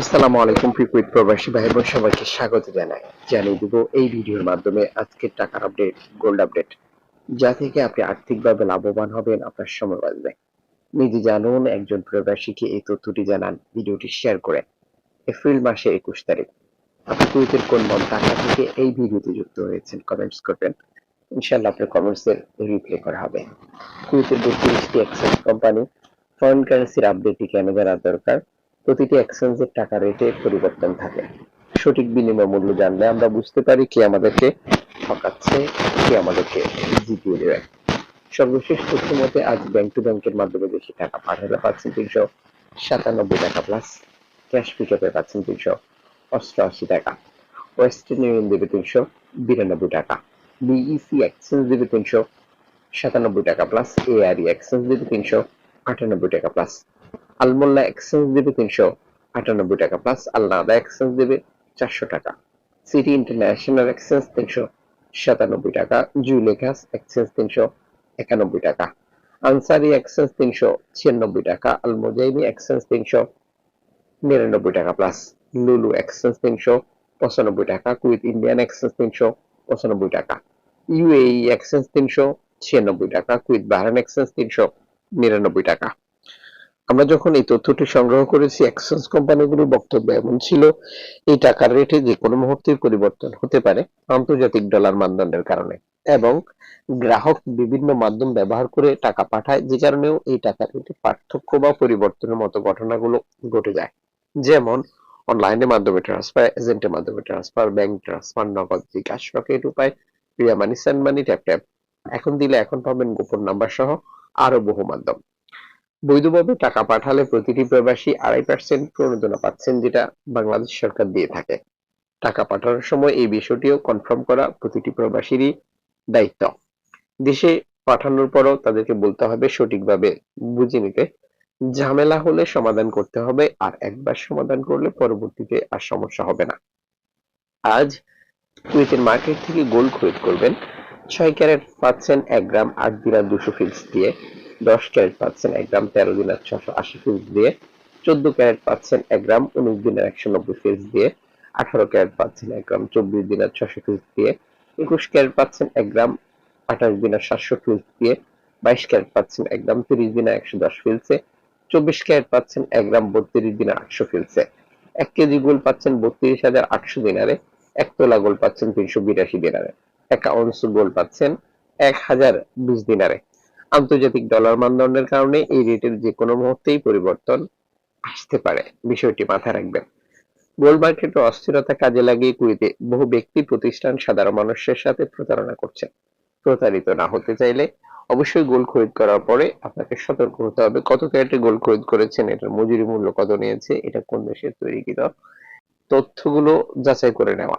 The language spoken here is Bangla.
আসসালামু আলাইকুম প্রিকুইট প্রবাসী ভাই বোন সবাইকে স্বাগত জানাই। জানিয়ে দিব এই ভিডিওর মাধ্যমে আজকের টাকার আপডেট গোল্ড আপডেট যা থেকে আপনি আর্থিকভাবে লাভবান হবেন, আপনার সময় বাঁচবে। নিজে জানুন, একজন প্রবাসীকে এই তথ্যটি জানান, ভিডিওটি শেয়ার করে এপ্রিল মাসে একুশ তারিখ। আপনি কুইতের কোন মন টাকা থেকে এই ভিডিওতে যুক্ত হয়েছেন কমেন্টস করবেন। ইনশাল্লাহ আপনার কমেন্টসের রিপ্লাই করা হবে। কুইতের বত্রিশটি এক্সচেঞ্জ কোম্পানি ফরেন কারেন্সির আপডেটটি কেন জানা দরকার? প্রতিটি এক্সচেঞ্জের টাকা রেটে পরিবর্তন থাকে। সঠিক বিনিময় মূল্য জানলে আমরা বুঝতে পারি কি আমাদেরকে ঠকাচ্ছে, কি আমাদেরকে জিতিয়ে দেবে। সর্বশেষ তথ্য মতে আজ ব্যাংক টু ব্যাংকের মাধ্যমে বেশি টাকা পাঠালে পাচ্ছেন তিনশো সাতানব্বই টাকা প্লাস ক্যাশ পিকআপে পাচ্ছেন তিনশো অষ্টআশি টাকা। ওয়েস্টার্ন ইউনিয়ন দেবে তিনশো বিরানব্বই টাকা। বিইসি এক্সচেঞ্জ দেবে তিনশো সাতানব্বই টাকা প্লাস এআরই এক্সচেঞ্জ দেবে তিনশো আটানব্বই টাকা প্লাস আলমোল্লা এক্সচেঞ্জ দেবে তিনশো আটানব্বই টাকা প্লাস আলনাদা এক্সচেঞ্জ দেবে চারশো টাকা। সিটি ইন্টারন্যাশনাল এক্সচেঞ্জ তিনশো সাতানব্বই টাকা জুলেখাস এক্সচেঞ্জ তিনশো একানব্বই টাকা। আনসারি এক্সচেঞ্জ তিনশো ছিয়ানব্বই টাকা আলমোজাইনি এক্সচেঞ্জ তিনশো নিরানব্বই টাকা প্লাস লুলু এক্সচেঞ্জ তিনশো পঁচানব্বই টাকা কুইথ ইন্ডিয়ান এক্সচেঞ্জ তিনশো পঁচানব্বই টাকা। ইউএই এক্সচেঞ্জ তিনশো ছিয়ানব্বই টাকা কুইথ বাহারান এক্সচেঞ্জ তিনশো নিরানব্বই টাকা। আমরা যখন এই তথ্যটি সংগ্রহ করেছি এক্সচেঞ্জ কোম্পানিগুলোর বক্তব্য এমন ছিল, এই টাকার রেটে যে কোনো মুহূর্তে পরিবর্তন হতে পারে আন্তর্জাতিক ডলার মানদণ্ডের কারণে এবং গ্রাহক বিভিন্ন মাধ্যম ব্যবহার করে টাকা পাঠায়, যে কারণেও এই টাকার রেটে পার্থক্য বা পরিবর্তনের মতো ঘটনাগুলো ঘটে যায়। যেমন অনলাইনের মাধ্যমে ট্রান্সফার এজেন্টের মাধ্যমে ট্রান্সফার ব্যাংক ট্রান্সফার নগদ বিকাশ রকেট উপায় প্রিয়া money send money tap tap এখন দিলে এখন পাবেন গোপন নাম্বার সহ আরও বহু মাধ্যম। বৈধভাবে টাকা পাঠালে প্রতিটি প্রবাসী আড়াই পার্সেন্ট প্রণোদনা পাচ্ছেন যেটা বাংলাদেশ সরকার দিয়ে থাকে। টাকা পাঠানোর সময় এই বিষয়টিও কনফার্ম করা প্রতিটি প্রবাসীরই দায়িত্ব। দেশে পাঠানোর পরও তাদেরকে বলতে হবে সঠিকভাবে বুঝে নিতে। ঝামেলা হলে সমাধান করতে হবে, আর একবার সমাধান করলে পরবর্তীতে আর সমস্যা হবে না। আজ কুয়েতের মার্কেট থেকে গোল্ড খরিদ করবেন। ছয় ক্যারেট পাচ্ছেন এক গ্রাম আট দিনার দুশো ফিক্স দিয়ে। দশ ক্যারেট পাচ্ছেন এক গ্রাম তেরো দিনার ছশো আশি ফিক্স দিয়ে, চোদ্দ ক্যারেট পাচ্ছেন এক গ্রাম উনিশ দিনের একশো নব্বই ফিক্স দিয়ে, আঠারো ক্যারেট পাচ্ছেন এক গ্রাম চব্বিশ দিনের ছশো ফিক্স দিয়ে, একুশ ক্যারেট পাচ্ছেন এক গ্রাম আঠাশ দিনের সাতশো ফিক্স দিয়ে, বাইশ ক্যারেট পাচ্ছেন এক গ্রাম তিরিশ দিনের একশো দশ ফিলসে চব্বিশ ক্যারেট পাচ্ছেন এক গ্রাম বত্রিশ দিনের আটশো ফিলসে এক কেজি গোল পাচ্ছেন বত্রিশ হাজার আটশো দিনারে, এক তোলা গোল পাচ্ছেন তিনশো বিরাশি দিনারে। এক আউন্স গোল পাচ্ছেন এক হাজার বিশ দিনারে। আন্তর্জাতিক ডলার মানদণ্ডের কারণে এই রেটের যে কোনো মুহূর্তেই পরিবর্তন আসতে পারে। বিষয়টি মাথায় রাখবেন। গোল্ড মার্কেটে অস্থিরতা কাজে লাগিয়ে কুড়িতে বহু ব্যক্তি প্রতিষ্ঠান সাধারণ মানুষের সাথে প্রতারণা করছে প্রতারিত না হতে চাইলে অবশ্যই গোল্ড খরিদ করার পরে আপনাকে সতর্ক হতে হবে। কত ক্যারেটে গোল্ড খরিদ করেছেন, এটার মজুরি মূল্য কত নিয়েছে, এটা কোন দেশের তৈরিকৃত তথ্যগুলো যাচাই করে নেওয়া।